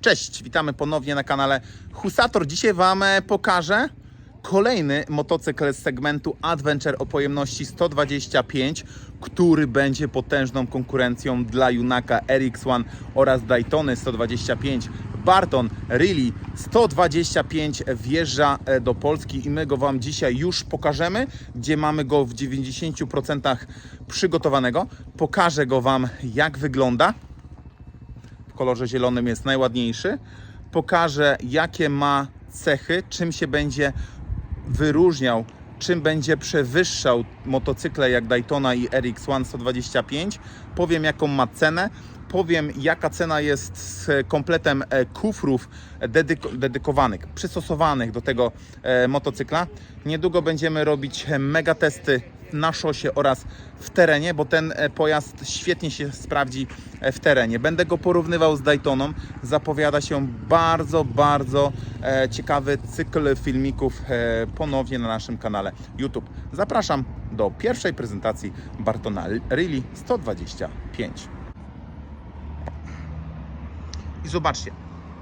Cześć, witamy ponownie na kanale Husator. Dzisiaj Wam e, pokażę kolejny motocykl z segmentu Adventure o pojemności 125, który będzie potężną konkurencją dla Junaka RX-1 oraz Daytony 125. Barton Really 125 wjeżdża e, do Polski i my go Wam dzisiaj już pokażemy, gdzie mamy go w 90% przygotowanego. Pokażę go Wam jak wygląda kolorze zielonym jest najładniejszy. Pokażę, jakie ma cechy, czym się będzie wyróżniał, czym będzie przewyższał motocykle jak Daytona i RX-1 125. Powiem, jaką ma cenę. Powiem, jaka cena jest z kompletem e, kufrów dedyko- dedykowanych, przystosowanych do tego e, motocykla. Niedługo będziemy robić mega testy na szosie oraz w terenie, bo ten e, pojazd świetnie się sprawdzi e, w terenie. Będę go porównywał z Daytoną. Zapowiada się bardzo, bardzo e, ciekawy cykl filmików ponownie na naszym kanale YouTube. Zapraszam do pierwszej prezentacji Bartona Really 125. I zobaczcie,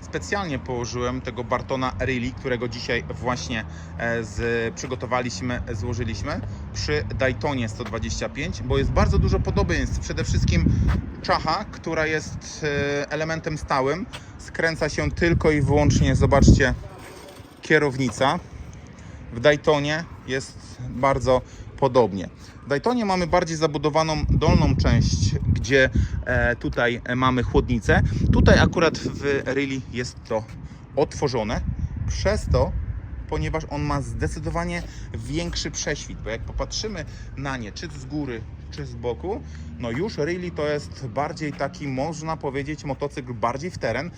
specjalnie położyłem tego Bartona Really, którego dzisiaj właśnie e, z, przygotowaliśmy, złożyliśmy przy Daytonie 125, bo jest bardzo dużo podobieństw. Przede wszystkim czacha, która jest e, elementem stałym, skręca się tylko i wyłącznie, zobaczcie, kierownica. W Daytonie jest bardzo podobnie. W Daytonie mamy bardziej zabudowaną dolną część, gdzie e, tutaj e, mamy chłodnicę. Tutaj akurat w Really jest to otworzone. Przez to, ponieważ on ma zdecydowanie większy prześwit, bo jak popatrzymy na nie, czy z góry, czy z boku, no już Really to jest bardziej taki, można powiedzieć, motocykl bardziej w teren.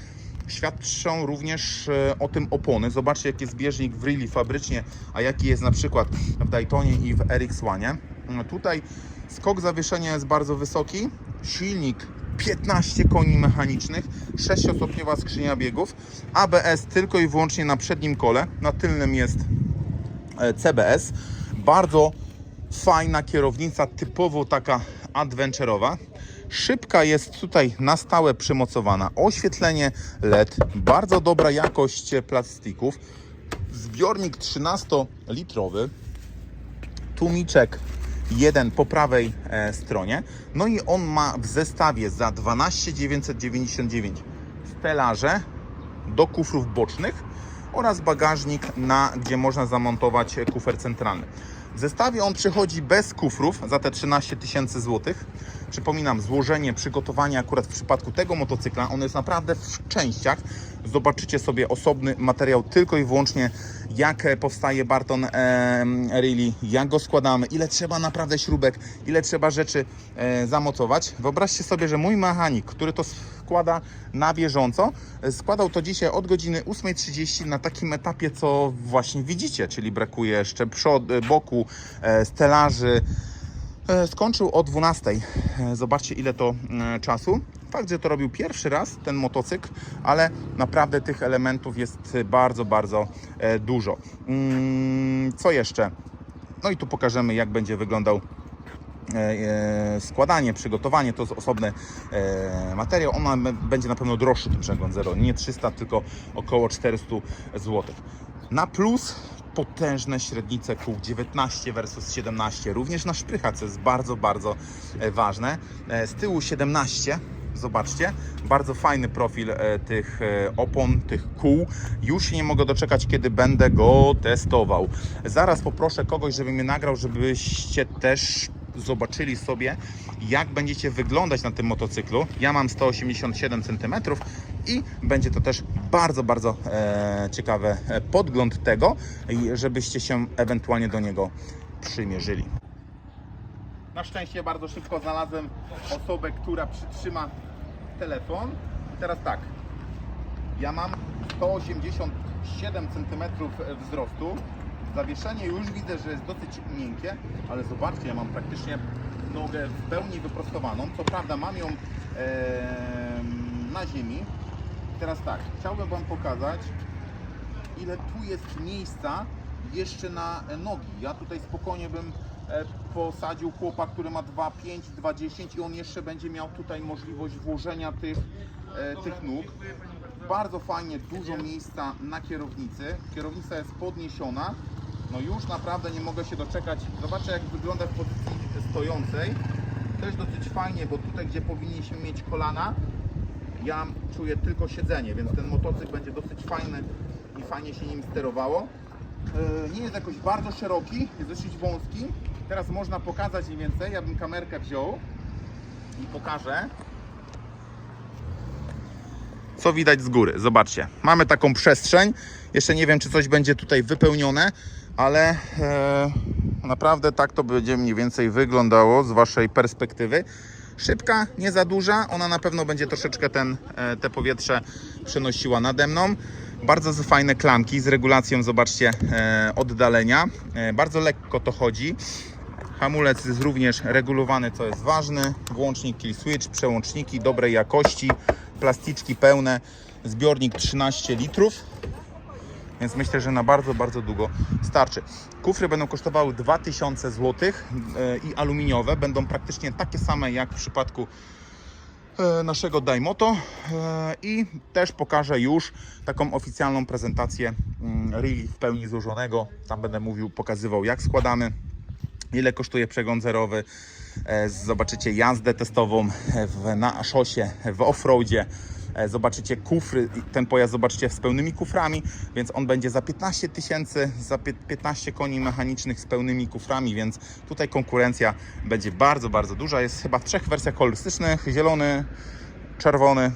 Świadczą również e, o tym opony. Zobaczcie, jaki jest bieżnik w Really fabrycznie, a jaki jest na przykład w Daytonie i w RX-1. No Tutaj skok zawieszenia jest bardzo wysoki, silnik 15 koni mechanicznych, 6-stopniowa skrzynia biegów, ABS tylko i wyłącznie na przednim kole, na tylnym jest e, CBS. Bardzo fajna kierownica, typowo taka adventurowa. Szybka jest tutaj na stałe przymocowana. Oświetlenie LED, bardzo dobra jakość plastików. Zbiornik 13-litrowy. Tłumiczek jeden po prawej e, stronie. No i on ma w zestawie za 12 999 stelaże do kufrów bocznych oraz bagażnik, na, gdzie można zamontować kufer centralny. W zestawie on przychodzi bez kufrów za te 13 tysięcy złotych. Przypominam, złożenie, przygotowanie akurat w przypadku tego motocykla, on jest naprawdę w częściach. Zobaczycie sobie osobny materiał tylko i wyłącznie jak powstaje Barton e, jak go składamy, ile trzeba naprawdę śrubek, ile trzeba rzeczy e, zamocować. Wyobraźcie sobie, że mój mechanik, który to składa na bieżąco, składał to dzisiaj od godziny 8.30 na takim etapie, co właśnie widzicie, czyli brakuje jeszcze przod, boku, e, stelaży. E, Skończył o 12. E, Zobaczcie, ile to czasu. Fakt, że to robił pierwszy raz ten motocykl, ale naprawdę tych elementów jest bardzo, bardzo dużo. Mm, Co jeszcze? No i tu pokażemy, jak będzie wyglądał składanie, przygotowanie, to jest osobny e, materiał. On będzie na pewno droższy tym Żeglon Zero, nie 300, tylko około 400 zł. Na plus potężne średnice kół 19 versus 17, również na szprychach, co jest bardzo, bardzo e, ważne. E, Z tyłu 17, zobaczcie, bardzo fajny profil e, tych e, opon, tych kół. Już nie mogę doczekać, kiedy będę go testował. Zaraz poproszę kogoś, żeby mnie nagrał, żebyście też zobaczyli sobie, jak będziecie wyglądać na tym motocyklu. Ja mam 187 cm i będzie to też bardzo, bardzo e, ciekawy e, podgląd tego, żebyście się ewentualnie do niego przymierzyli. Na szczęście bardzo szybko znalazłem osobę, która przytrzyma telefon. I teraz tak, ja mam 187 cm wzrostu. Zawieszenie już widzę, że jest dosyć miękkie, ale zobaczcie, ja mam praktycznie nogę w pełni wyprostowaną. Co prawda mam ją na ziemi. Teraz tak, chciałbym Wam pokazać, ile tu jest miejsca jeszcze na nogi. Ja tutaj spokojnie bym e, posadził chłopa, który ma 2,5, 2,10 i on jeszcze będzie miał tutaj możliwość włożenia tych e, tych nóg. Bardzo fajnie, dużo miejsca na kierownicy. Kierownica jest podniesiona. No już naprawdę nie mogę się doczekać. Zobaczę jak wygląda w pozycji stojącej. Też dosyć fajnie, bo tutaj gdzie powinniśmy mieć kolana, ja czuję tylko siedzenie, więc ten motocykl będzie dosyć fajny i fajnie się nim sterowało. E, Nie jest jakoś bardzo szeroki, jest dosyć wąski. Teraz można pokazać mniej więcej, ja bym kamerkę wziął i pokażę. Co widać z góry? Zobaczcie, mamy taką przestrzeń. Jeszcze nie wiem, czy coś będzie tutaj wypełnione, ale e, naprawdę tak to będzie mniej więcej wyglądało z Waszej perspektywy. Szybka, nie za duża, ona na pewno będzie troszeczkę ten, e, te powietrze przenosiła nade mną. Bardzo fajne klamki z regulacją, zobaczcie, e, oddalenia. E, bardzo lekko to chodzi. Hamulec jest również regulowany, co jest ważne. Włącznik kill switch, przełączniki dobrej jakości, plasticzki pełne, zbiornik 13 litrów. Więc myślę, że na bardzo, bardzo długo starczy. Kufry będą kosztowały 2000 zł e, i aluminiowe. Będą praktycznie takie same jak w przypadku e, naszego Daimoto e, i też pokażę już taką oficjalną prezentację mm, Really w pełni złożonego. Tam będę mówił, pokazywał jak składamy, ile kosztuje przegląd zerowy. Zobaczycie jazdę testową na szosie, w offroadzie. E, Zobaczycie kufry, ten pojazd zobaczycie z pełnymi kuframi, więc on będzie za 15 tysięcy, za pie- 15 koni mechanicznych z pełnymi kuframi, więc tutaj konkurencja będzie bardzo, bardzo duża. Jest chyba w trzech wersjach kolorystycznych, zielony, czerwony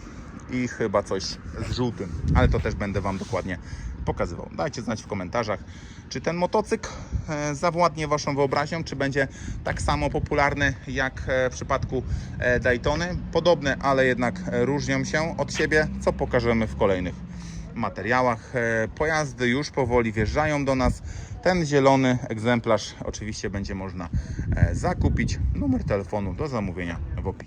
i chyba coś z żółtym, ale to też będę Wam dokładnie pokazywał. Dajcie znać w komentarzach, czy ten motocykl e, zawładnie Waszą wyobraźnią, czy będzie tak samo popularny jak e, w przypadku e, Daytony. Podobne, ale jednak różnią się od siebie, co pokażemy w kolejnych materiałach. Pojazdy już powoli wjeżdżają do nas. Ten zielony egzemplarz oczywiście będzie można zakupić. Numer telefonu do zamówienia w opisie.